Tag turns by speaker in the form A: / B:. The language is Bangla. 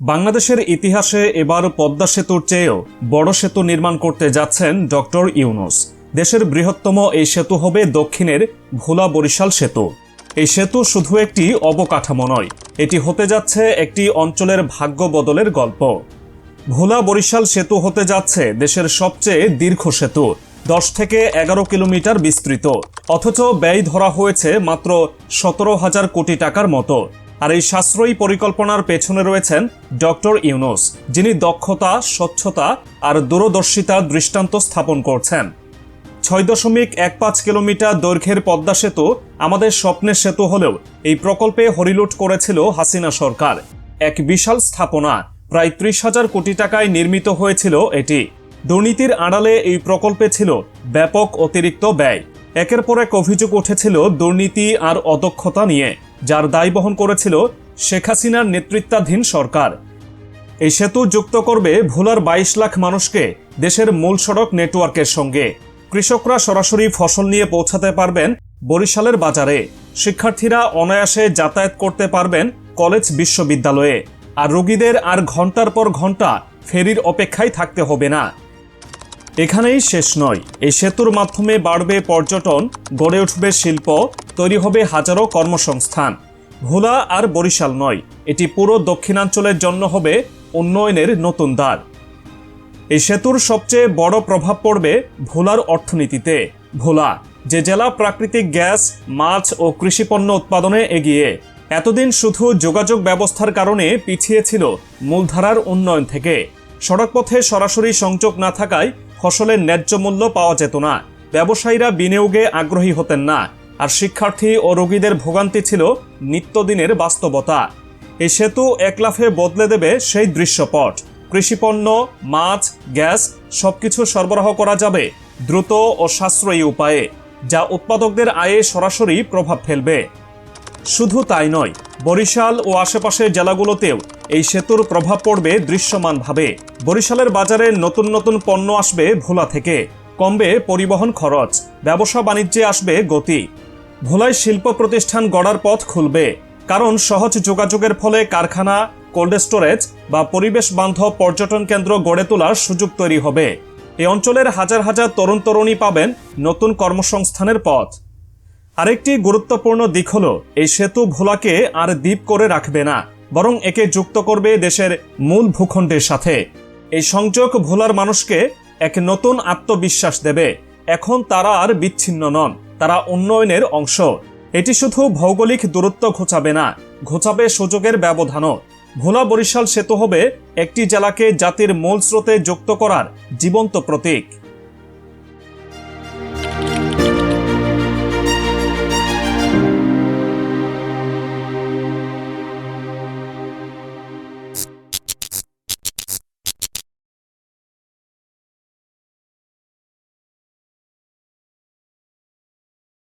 A: বাংলাদেশের ইতিহাসে এবার পদ্মা সেতুর চেয়েও বড় সেতু নির্মাণ করতে যাচ্ছেন ডক্টর ইউনুস। দেশের বৃহত্তম এই সেতু হবে দক্ষিণের ভোলা বরিশাল সেতু। এই সেতু শুধু একটি অবকাঠামো নয়, এটি হতে যাচ্ছে একটি অঞ্চলের ভাগ্য বদলের গল্প। ভোলা বরিশাল সেতু হতে যাচ্ছে দেশের সবচেয়ে দীর্ঘ সেতু, দশ থেকে এগারো কিলোমিটার বিস্তৃত, অথচ ব্যয় ধরা হয়েছে মাত্র সতেরো হাজার কোটি টাকার মতো। আর এই সাশ্রয়ী পরিকল্পনার পেছনে রয়েছেন ডক্টর ইউনুস, যিনি দক্ষতা, স্বচ্ছতা আর দূরদর্শিতার দৃষ্টান্ত স্থাপন করছেন। ছয় দশমিক এক পাঁচ কিলোমিটার দৈর্ঘ্যের পদ্মা সেতু আমাদের স্বপ্নের সেতু হলেও এই প্রকল্পে হরিলুট করেছিল হাসিনা সরকার। এক বিশাল স্থাপনা, প্রায় ত্রিশ হাজার কোটি টাকায় নির্মিত হয়েছিল এটি। দুর্নীতির আড়ালে এই প্রকল্পে ছিল ব্যাপক অতিরিক্ত ব্যয়। একের পর এক অভিযোগ উঠেছিল দুর্নীতি আর অদক্ষতা নিয়ে। যার দায় বহন করেছিল শেখ হাসিনার নেতৃত্বাধীন সরকার। এই সেতু যুক্ত করবে ভোলার বাইশ লাখ মানুষকে দেশের মূল সড়ক নেটওয়ার্কের সঙ্গে। কৃষকরা সরাসরি ফসল নিয়ে পৌঁছাতে পারবেন বরিশালের বাজারে। শিক্ষার্থীরা অনায়াসে যাতায়াত করতে পারবেন কলেজ বিশ্ববিদ্যালয়ে। আর রোগীদের আর ঘণ্টার পর ঘণ্টা ফেরির অপেক্ষায় থাকতে হবে না। এখানেই শেষ নয়। এই সেতুর মাধ্যমে বাড়বে পর্যটন, গড়ে উঠবে শিল্প, তৈরি হবে হাজারো কর্মসংস্থান। ভোলা আর বরিশাল নয়, এটি পুরো দক্ষিণাঞ্চলের জন্য হবে উন্নয়নের নতুন দ্বার। এই সেতুর সবচেয়ে বড় প্রভাব পড়বে ভোলার অর্থনীতিতে। ভোলা, যে জেলা প্রাকৃতিক গ্যাস, মাছ ও কৃষিপণ্য উৎপাদনে এগিয়ে, এতদিন শুধু যোগাযোগ ব্যবস্থার কারণে পিছিয়ে ছিল মূলধারার উন্নয়ন থেকে। সড়কপথে সরাসরি সংযোগ না থাকায় ফসলের ন্যায্য মূল্য পাওয়া যেত না। ব্যবসায়ীরা বিনিয়োগে আগ্রহী হতেন না। আর শিক্ষার্থী ও রোগীদের ভোগান্তি ছিল নিত্যদিনের বাস্তবতা। এই সেতু একলাফে বদলে দেবে সেই দৃশ্যপট। কৃষিপণ্য, মাছ, গ্যাস সবকিছু সরবরাহ করা যাবে দ্রুত ও সাশ্রয়ী উপায়ে, যা উৎপাদকদের আয়ে সরাসরি প্রভাব ফেলবে। শুধু তাই নয়, বরিশাল ও আশেপাশের জেলাগুলোতেও এই সেতুর প্রভাব পড়বে দৃশ্যমানভাবে। বরিশালের বাজারে নতুন নতুন পণ্য আসবে ভোলা থেকে। কমবে পরিবহন খরচ, ব্যবসা বাণিজ্যে আসবে গতি। ভোলায় শিল্প প্রতিষ্ঠান গড়ার পথ খুলবে, কারণ সহজ যোগাযোগের ফলে কারখানা, কোল্ড স্টোরেজ বা পরিবেশ বান্ধব পর্যটন কেন্দ্র গড়ে তোলার সুযোগ তৈরি হবে। এই অঞ্চলের হাজার হাজার তরুণ তরুণী পাবেন নতুন কর্মসংস্থানের পথ। আরেকটি গুরুত্বপূর্ণ দিক হল, এই সেতু ভোলাকে আর দ্বীপ করে রাখবে না। বরং একে যুক্ত করবে দেশের মূল ভূখণ্ডের সাথে। এই সংযোগ ভোলার মানুষকে এক নতুন আত্মবিশ্বাস দেবে। এখন তারা আর বিচ্ছিন্ন নন, তারা উন্নয়নের অংশ। এটি শুধু ভৌগোলিক দূরত্ব ঘোচাবে না, ঘোচাবে সুযোগের ব্যবধানও। ভোলা বরিশাল সেতু হবে একটি জেলাকে জাতির মূল স্রোতে যুক্ত করার জীবন্ত প্রতীক।